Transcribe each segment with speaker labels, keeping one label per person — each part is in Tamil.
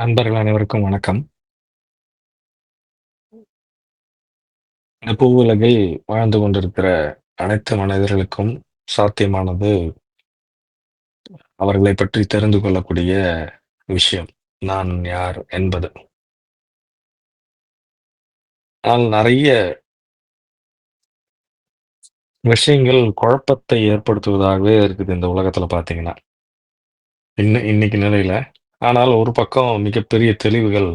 Speaker 1: நண்பர்கள் அனைவருக்கும் வணக்கம். இந்த பூவுலகில் வாழ்ந்து கொண்டிருக்கிற அனைத்து மனிதர்களுக்கும் சாத்தியமானது அவர்களை பற்றி தெரிந்து கொள்ளக்கூடிய விஷயம். நான் யார் என்பது. ஆனால் நிறைய விஷயங்கள் குழப்பத்தை ஏற்படுத்துவதாகவே இருக்குது இந்த உலகத்துல பாத்தீங்கன்னா இன்ன இன்னைக்கு நிலையில. ஆனால் ஒரு பக்கம் மிகப்பெரிய தெளிவுகள்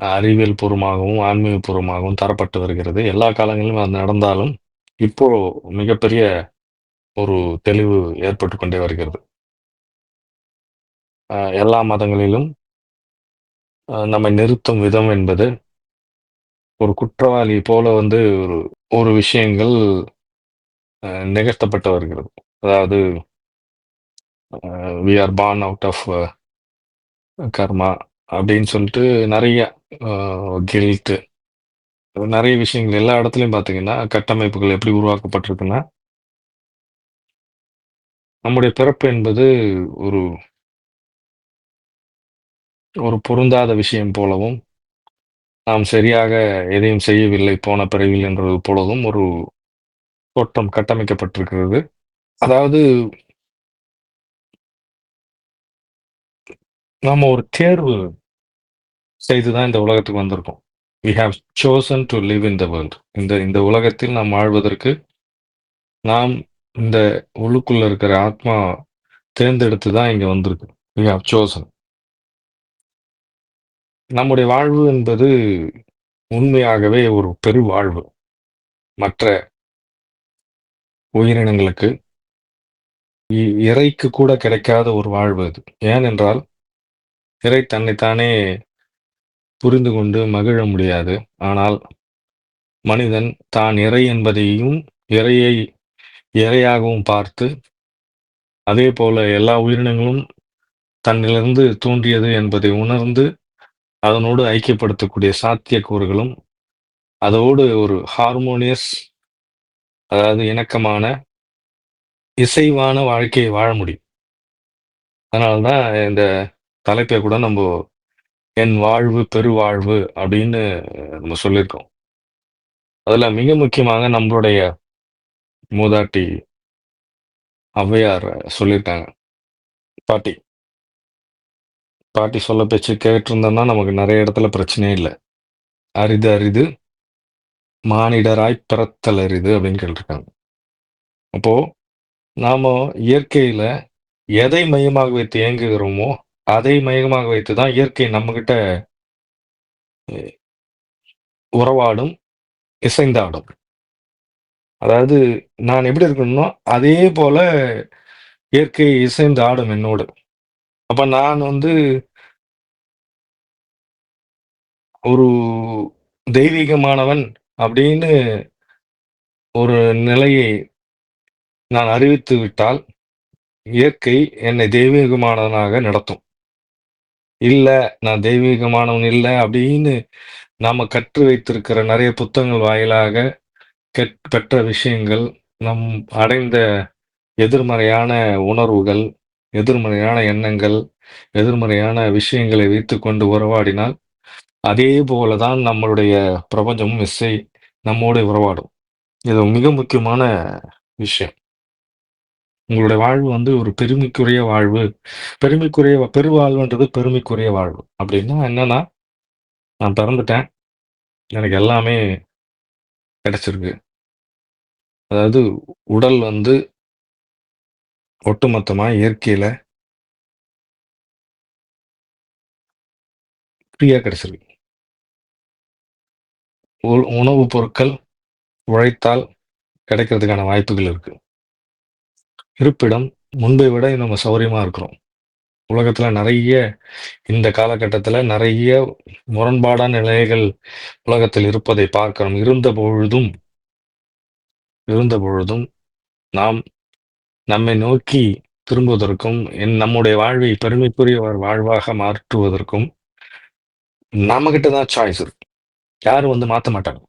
Speaker 1: அறிவியல் பூர்வமாகவும், ஆன்மீக பூர்வமாகவும் தரப்பட்டு வருகிறது. எல்லா காலங்களிலும் அது நடந்தாலும், இப்போ மிகப்பெரிய ஒரு தெளிவு ஏற்பட்டு கொண்டே வருகிறது. எல்லா மதங்களிலும் நம்மை நிறுத்தும் விதம் என்பது ஒரு குற்றவாளி போல வந்து ஒரு ஒரு விஷயங்கள் நிகழ்த்தப்பட்டு வருகிறது. அதாவது "we are born out of karma" அப்படின்னு சொல்லிட்டு நிறைய கில்ட்டு நிறைய விஷயங்கள் எல்லா இடத்துலையும் பார்த்தீங்கன்னா, கட்டமைப்புகள் எப்படி உருவாக்கப்பட்டிருக்குன்னா நம்முடைய பிறப்பு என்பது ஒரு ஒரு பொருந்தாத விஷயம் போலவும், நாம் சரியாக எதையும் செய்யவில்லை போன பிறவில் என்றது போலவும் ஒரு தோற்றம் கட்டமைக்கப்பட்டிருக்கிறது. அதாவது நாம ஒரு தேர்வு செய்து தான் இந்த உலகத்துக்கு வந்திருக்கோம். "We have chosen to live in the world" இந்த இந்த உலகத்தில் நாம் வாழ்வதற்கு, நாம் இந்த உள்ளுக்குள்ள இருக்கிற ஆத்மா தேர்ந்தெடுத்து தான் இங்க வந்திருக்கு. "வி ஹாவ் சோசன்" நம்முடைய வாழ்வு என்பது உண்மையாகவே ஒரு பெருவாழ்வு. மற்ற உயிரினங்களுக்கு இ இறைக்கு கூட கிடைக்காத ஒரு வாழ்வு அது. ஏனென்றால், இறை தன்னைத்தானே புரிந்து கொண்டு மகிழ முடியாது. ஆனால், மனிதன் தான் இறை என்பதையும், இறையை இறையாகவும் பார்த்து, அதே போல எல்லா உயிரினங்களும் தன்னிலிருந்து தோன்றியது என்பதை உணர்ந்து, அதனோடு ஐக்கியப்படுத்தக்கூடிய சாத்தியக்கூறுகளும், அதோடு ஒரு ஹார்மோனியஸ் அதாவது இணக்கமான இசைவான வாழ்க்கையை வாழ முடியும். அதனால்தான் இந்த தலைப்பை கூட நம்ம "என் வாழ்வு பெருவாழ்வு" அப்படின்னு நம்ம சொல்லியிருக்கோம். அதில் மிக முக்கியமாக நம்மளுடைய மூதாட்டி ஔவையார் சொல்லியிருக்காங்க. பாட்டி. பாட்டி சொல்ல பேச்சு கேட்டிருந்தோம்னா, நமக்கு நிறைய இடத்துல பிரச்சனையே இல்லை "அரிது அரிது மானிடராய் பிறத்தல் அரிது" அப்படின்னு கேட்டிருக்காங்க. அப்போ, நாம இயற்கையில எதை மையமாக வைத்து இயங்குகிறோமோ, அதை மையமாக வைத்து தான் இயற்கை நம்மகிட்ட உறவாடும், இசைந்தாடும். அதாவது நான் எப்படி இருக்கணும்னோ, அதே போல இயற்கை இசைந்து ஆடும் என்னோடு. அப்ப நான் வந்து ஒரு தெய்வீகமானவன் அப்படின்னு ஒரு நிலையை நான் அறிவித்து விட்டால், இயற்கை என்னை தெய்வீகமானவனாக நடத்தும். இல்லை நான் தெய்வீகமானவன் இல்லை அப்படின்னு நாம் கற்று வைத்திருக்கிற நிறைய புத்தகங்கள் வாயிலாக கெட் பெற்ற விஷயங்கள், நம் அடைந்த எதிர்மறையான உணர்வுகள், எதிர்மறையான எண்ணங்கள், எதிர்மறையான விஷயங்களை வைத்துக்கொண்டு உறவாடினால், அதே போல தான் நம்மளுடைய பிரபஞ்சமும் இசை நம்மோடு உறவாடும். இது மிக முக்கியமான விஷயம். உங்களுடைய வாழ்வு வந்து ஒரு பெருமைக்குரிய வாழ்வு. பெருமைக்குரிய பெருவாழ்வுன்றது பெருமைக்குரிய வாழ்வு. அப்படின்னா என்னன்னா, நான் பிறந்துட்டேன். எனக்கு எல்லாமே கிடைச்சிருக்கு. அதாவது உடல் வந்து ஒட்டுமொத்தமாக இயற்கையில் ஃப்ரீயாக கிடைச்சிருக்கு. உ உணவுப் பொருட்கள் உழைத்தால் கிடைக்கிறதுக்கான வாய்ப்புகள் இருக்குது இருப்பிடம் முன்பை விட நம்ம சௌரியமாக இருக்கிறோம். உலகத்துல நிறைய இந்த காலகட்டத்தில் நிறைய முரண்பாடான நிலைகள் உலகத்தில் இருப்பதை பார்க்கிறோம். இருந்தபொழுதும் இருந்தபொழுதும் நாம் நம்மை நோக்கி திரும்புவதற்கும், என் நம்முடைய வாழ்வை பெருமைக்குரிய ஒரு வாழ்வாக மாற்றுவதற்கும் நம்மகிட்ட தான் சாய்ஸ் இருக்கு. யாரும் வந்து மாற்ற மாட்டாங்க.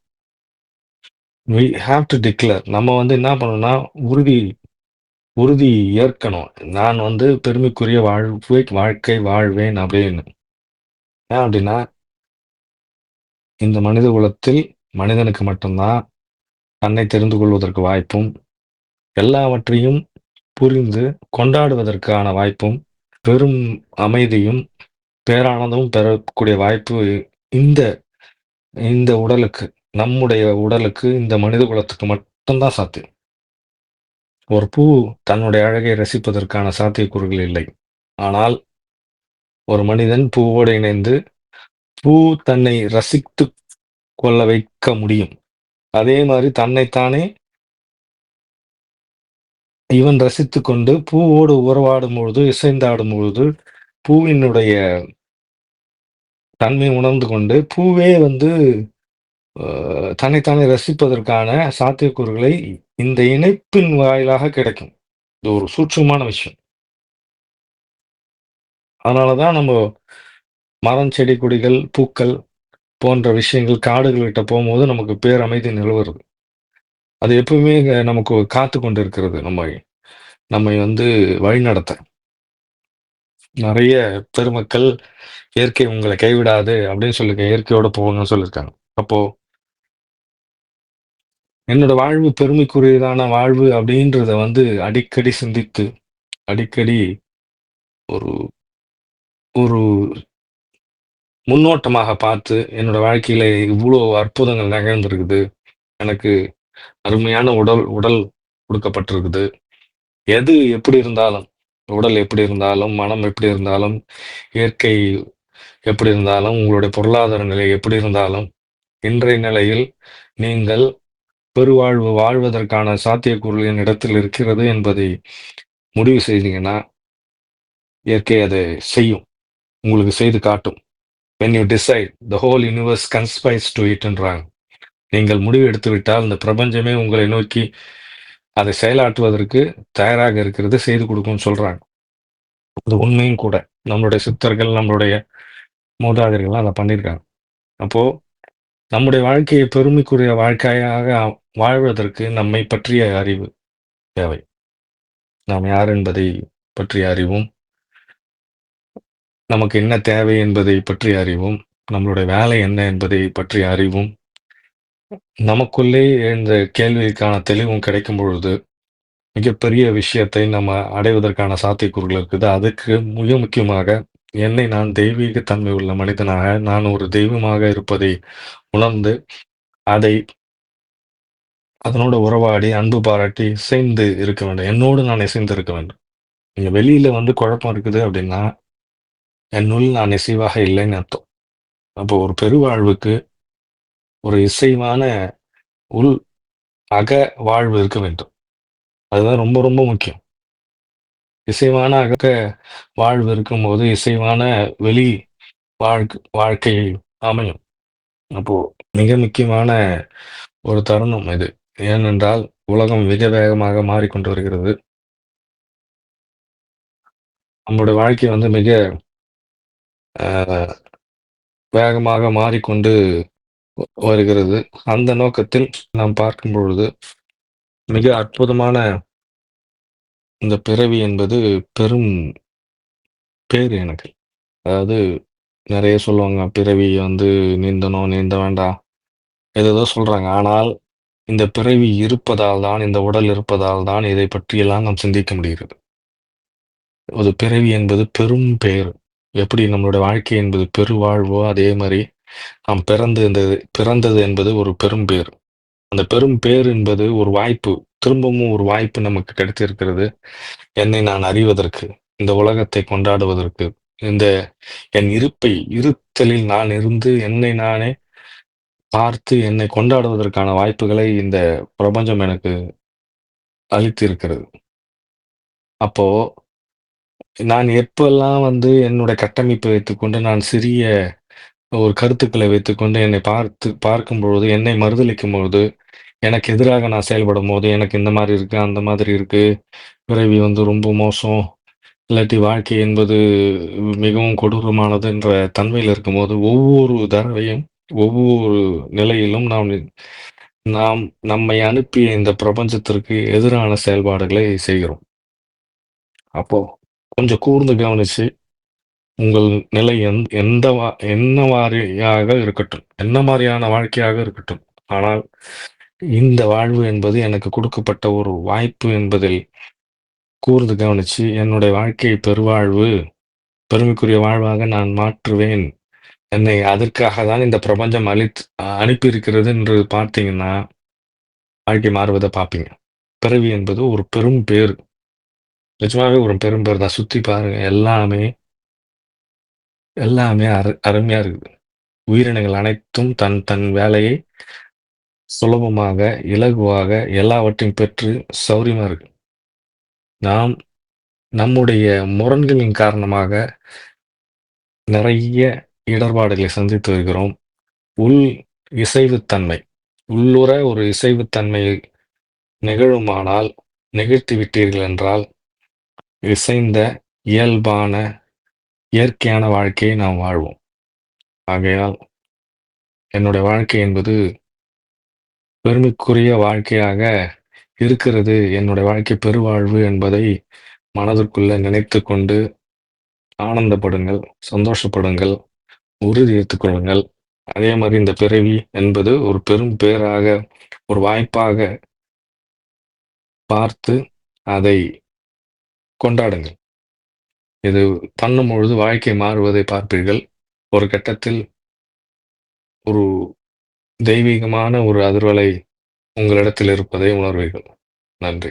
Speaker 1: We have to declare. நம்ம வந்து என்ன பண்ணணும்னா, உறுதி உறுதி ஏற்கணும். நான் வந்து பெருமைக்குரிய வாழ்வே வாழ்க்கை வாழ்வேன் அப்படின்னு. ஏன் அப்படின்னா இந்த மனித குலத்தில் மனிதனுக்கு மட்டும்தான் தன்னை தெரிந்து கொள்வதற்கு வாய்ப்பும் எல்லாவற்றையும் புரிந்து கொண்டாடுவதற்கான வாய்ப்பும் பெரும் அமைதியும் பேரானந்தமும் பெறக்கூடிய வாய்ப்பு இந்த இந்த உடலுக்கு நம்முடைய உடலுக்கு இந்த மனித குலத்துக்கு மட்டும்தான் சாத்தியம் ஒரு பூ தன்னுடைய அழகை ரசிப்பதற்கான சாத்தியக்கூறுகள் இல்லை. ஆனால் ஒரு மனிதன் பூவோடு இணைந்து பூ தன்னை ரசித்து கொள்ள வைக்க முடியும். அதே மாதிரி தன்னைத்தானே இவன் ரசித்து கொண்டு பூவோடு உறவாடும் பொழுது இசைந்தாடும் பொழுது பூவினுடைய தன்மை உணர்ந்து கொண்டு பூவே வந்து தன்னைத்தானே ரசிப்பதற்கான சாத்தியக்கூறுகளை இந்த இணைப்பின் வாயிலாக கிடைக்கும். இது ஒரு சூட்சமான விஷயம். அதனாலதான் நம்ம மரம் செடி கொடிகள் பூக்கள் போன்ற விஷயங்கள் காடுகள்கிட்ட போகும்போது நமக்கு பேரமைதி நிலவுறது. அது எப்பவுமே இங்க நமக்கு காத்து கொண்டு இருக்கிறது நம்மை நம்மை வந்து வழிநடத்த. நிறைய பெருமக்கள் இயற்கை உங்களை கைவிடாது அப்படின்னு சொல்லிருக்க இயற்கையோட போங்கன்னு சொல்லியிருக்காங்க அப்போ என்னோட வாழ்வு பெருமைக்குரியதான வாழ்வு அப்படின்றத வந்து அடிக்கடி சிந்தித்து அடிக்கடி ஒரு ஒரு முன்னோட்டமாக பார்த்து என்னோட வாழ்க்கையில இவ்வளோ அற்புதங்கள் நிகழ்ந்திருக்குது. எனக்கு அருமையான உடல் உடல் கொடுக்கப்பட்டிருக்குது. எது எப்படி இருந்தாலும் உடல் எப்படி இருந்தாலும் மனம் எப்படி இருந்தாலும் இயற்கை எப்படி இருந்தாலும் உங்களுடைய பொருளாதார நிலை எப்படி இருந்தாலும் இன்றைய நிலையில் நீங்கள் பெருவாழ்வு வாழ்வதற்கான சாத்தியக்கூறு என்னிடத்தில் இருக்கிறது என்பதை முடிவு செய்தீங்கன்னா இயற்கை அதை செய்யும். உங்களுக்கு செய்து காட்டும். When you decide the whole universe conspires to இட்ன்றாங்க நீங்கள் முடிவு எடுத்து விட்டால் இந்த பிரபஞ்சமே உங்களை நோக்கி அதை செயலாற்றுவதற்கு தயாராக இருக்கிறது செய்து கொடுக்கும்னு சொல்றாங்க. அது உண்மையும் கூட. நம்மளுடைய சித்தர்கள் நம்மளுடைய மூதாதையர்கள்லாம் அதை பண்ணியிருக்காங்க. அப்போது நம்முடைய வாழ்க்கையை பெருமைக்குரிய வாழ்க்கையாக வாழ்வதற்கு நம்மை பற்றிய அறிவு தேவை. நாம் யார் என்பதை பற்றிய அறிவும். நமக்கு என்ன தேவை என்பதை பற்றிய அறிவும். நம்மளுடைய வேலை என்ன என்பதை பற்றிய அறிவும். நமக்குள்ளே இந்த கேள்விக்கான தெளிவும் கிடைக்கும் பொழுது மிகப்பெரிய விஷயத்தை நம்ம அடைவதற்கான சாத்தியக்கூறுகள் இருக்குது. அதுக்கு மிக முக்கியமாக என்னை நான் தெய்வீக தன்மை உள்ள மனிதனாக நான் ஒரு தெய்வமாக இருப்பதை உணர்ந்து அதை அதனோட உறவாடி அன்பு பாராட்டி இசைந்து இருக்க வேண்டும். என்னோடு நான் இசைந்து இருக்க வேண்டும். இங்க வெளியில வந்து குழப்பம் இருக்குது அப்படின்னா என்னுள் நான் இசைவாக இல்லைன்னு அர்த்தம். அப்போ ஒரு பெருவாழ்வுக்கு ஒரு இசைவான உள் அக வாழ்வு இருக்க வேண்டும். அதுதான் ரொம்ப ரொம்ப முக்கியம். இசைவான அக வாழ்வு இருக்கும்போது இசைவான வெளி வாழ்க்கை வாழ்க்கை அமையும். அப்போ மிக முக்கியமான ஒரு தருணம் இது. ஏனென்றால் உலகம் மிக வேகமாக மாறிக்கொண்டு வருகிறது. நம்முடைய வாழ்க்கை வந்து மிக வேகமாக மாறிக்கொண்டு வருகிறது. அந்த நோக்கத்தில் நாம் பார்க்கும் பொழுது மிக அற்புதமான இந்த பிறவி என்பது பெரும் பேர் எனக்கு. அதாவது நிறைய சொல்லுவாங்க பிறவி வந்து நீந்தணும் நீந்த வேண்டாம். ஏதேதோ சொல்றாங்க. ஆனால் இந்த பிறவி இருப்பதால் தான் இந்த உடல் இருப்பதால் தான் இதை பற்றியெல்லாம் நாம் சிந்திக்க முடிகிறது. ஒரு பிறவி என்பது பெரும் பேர் எப்படி நம்மளுடைய வாழ்க்கை என்பது பெருவாழ்வோ அதே மாதிரி நாம் பிறந்து இந்த பிறந்தது என்பது ஒரு பெரும் பேர் அந்த பெரும் பேர் என்பது ஒரு வாய்ப்பு. திரும்பவும் ஒரு வாய்ப்பு நமக்கு கிடைத்திருக்கிறது. என்னை நான் அறிவதற்கு இந்த உலகத்தை கொண்டாடுவதற்கு இந்த என் இருப்பை இருத்தலில் நான் இருந்து என்னை நானே பார்த்து என்னை கொண்டாடுவதற்கான வாய்ப்புகளை இந்த பிரபஞ்சம் எனக்கு அளித்திருக்கிறது. அப்போ நான் எப்பெல்லாம் வந்து என்னோட கட்டமைப்பை வைத்துக்கொண்டு நான் சிறிய ஒரு கருத்துக்களை வைத்துக்கொண்டு என்னை பார்த்து பார்க்கும் பொழுது என்னை மறுதளிக்கும் பொழுது எனக்கு எதிராக நான் செயல்படும் போது எனக்கு இந்த மாதிரி இருக்கு அந்த மாதிரி இருக்கு பிறவி வந்து ரொம்ப மோசம் இல்லாட்டி வாழ்க்கை என்பது மிகவும் கொடூரமானது என்ற தன்மையில் இருக்கும்போது ஒவ்வொரு தடவையும் ஒவ்வொரு நிலையிலும் நாம் நாம் நம்மை அனுப்பிய இந்த பிரபஞ்சத்திற்கு எதிரான செயல்பாடுகளை செய்கிறோம் அப்போ கொஞ்சம் கூர்ந்து கவனிச்சு உங்கள் நிலை எந் எந்த வா என்ன மாதிரியாக இருக்கட்டும். என்ன மாதிரியான வாழ்க்கையாக இருக்கட்டும். ஆனால், இந்த வாழ்வு என்பது எனக்கு கொடுக்கப்பட்ட ஒரு வாய்ப்பு என்பதில் கூர்ந்து கவனிச்சு, என்னுடைய வாழ்க்கை பெருவாழ்வு, பெருமைக்குரிய வாழ்வாக நான் மாற்றுவேன். என்னை அதற்காக தான் இந்த பிரபஞ்சம் அளித் அனுப்பியிருக்கிறது என்று பார்த்தீங்கன்னா, வாழ்க்கை மாறுவதை பார்ப்பீங்க. பிறவி என்பது ஒரு பெரும் பேர் நிஜமாவே ஒரு பெரும் பேர் தான். சுத்தி பாருங்க. எல்லாமே எல்லாமே அரு அருமையா இருக்குது. உயிரினங்கள் அனைத்தும் தன் தன் வேலையை சுலபமாக, இலகுவாக எல்லாவற்றையும் பெற்று சௌரியமாக இருக்கு. நாம் நம்முடைய முரண்களின் காரணமாக நிறைய இடர்பாடுகளை சந்தித்து வருகிறோம். உள் இசைவுத்தன்மை உள்ளுற ஒரு இசைவுத்தன்மை நிகழுமானால், நிகழ்த்தி விட்டீர்கள் என்றால், இசைந்த, இயல்பான, இயற்கையான வாழ்க்கையை நாம் வாழ்வோம். ஆகையால், என்னுடைய வாழ்க்கை என்பது பெருமைக்குரிய வாழ்க்கையாக இருக்கிறது. என்னுடைய வாழ்க்கை பெருவாழ்வு என்பதை மனதிற்குள்ள நினைத்துக்கொண்டு ஆனந்தப்படுங்கள், சந்தோஷப்படுங்கள், உறுதி எடுத்துக் கொள்ளுங்கள். அதே மாரி இந்த பிறவி என்பது ஒரு பெரும் பேறாக, ஒரு வாய்ப்பாக பார்த்து அதை கொண்டாடுங்கள். இது பண்ணும்பொழுது வாழ்க்கை மாறுவதை பார்ப்பீர்கள். ஒரு கட்டத்தில் ஒரு தெய்வீகமான ஒரு அதிர்வலை உங்களிடத்தில் இருப்பதை உணர்வீர்கள். நன்றி.